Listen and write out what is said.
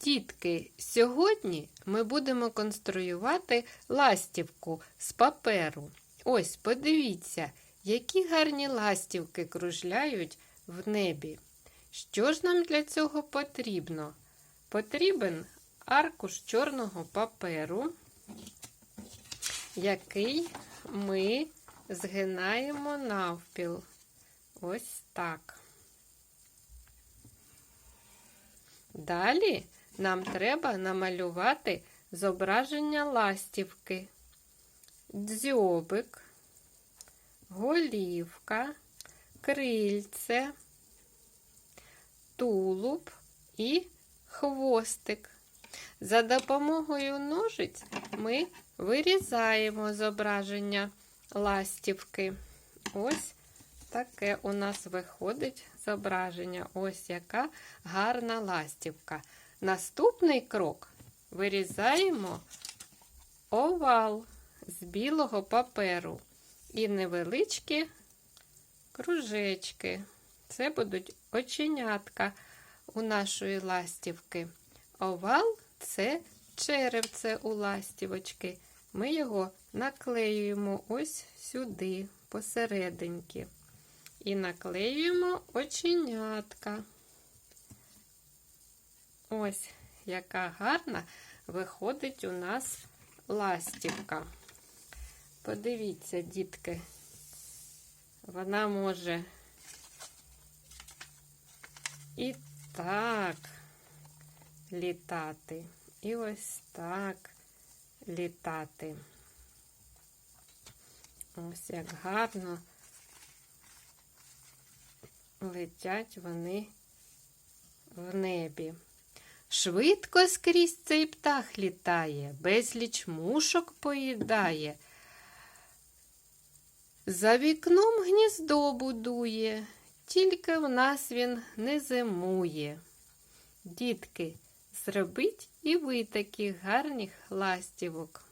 Дітки, сьогодні ми будемо конструювати ластівку з паперу. Ось, подивіться, які гарні ластівки кружляють в небі. Що ж нам для цього потрібно? Потрібен аркуш чорного паперу, який ми згинаємо навпіл. Ось так. Далі нам треба намалювати зображення ластівки, дзьобик, голівка, крильце, тулуб і хвостик. За допомогою ножиць ми вирізаємо зображення ластівки. Ось таке у нас виходить зображення. Ось яка гарна ластівка. Наступний крок вирізаємо овал з білого паперу і невеличкі кружечки. Це будуть оченятка у нашої ластівки. Овал це черевце у ластівочки. Ми його наклеюємо ось сюди, посерединки. І наклеюємо оченятка. Ось яка гарна виходить у нас ластівка. Подивіться, дітки, вона може і так літати, і ось так літати. Ось як гарно летять вони в небі. Швидко скрізь цей птах літає, безліч мушок поїдає. За вікном гніздо будує, тільки в нас він не зимує. Дітки, зробіть і ви таких гарних ластівок.